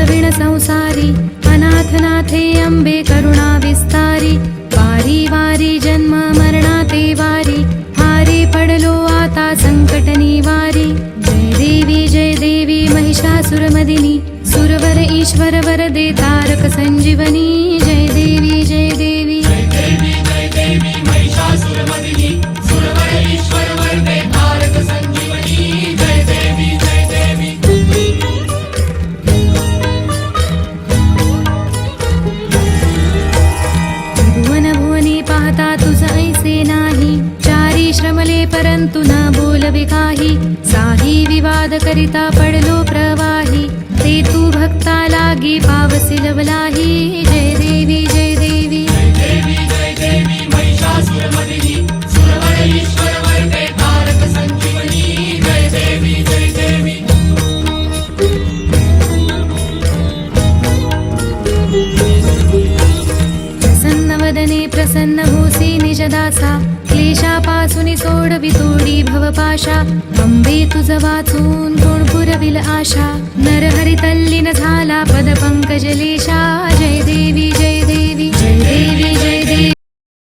संसारी अनाथनाथे अंबे करुणा विस्तारी वारी वारी जन्म मरणा ते वारी हारी पडलो आता संकट निवारी. जय देवी जय देवी महिषासुरमदिनी सुरवर ईश्वर वरदे तारक संजीवनी. आता पाहता तुझ ऐसे नाही. चारी श्रमले परंतु न बोलवे काही. साही विवाद करिता पडलो प्रवाही. ते तू भक्ता लागी पावसी लवलाही जय देवी जय देवी. प्रसन्नवदने प्रसन्न होसी निजदासा क्लेशापासुनि सोडवी तोडी भवपाशा अम्बे तुज वाचून कोण पुरविल आशा नरहरी तल्लीन झाला पद पंकजलेशा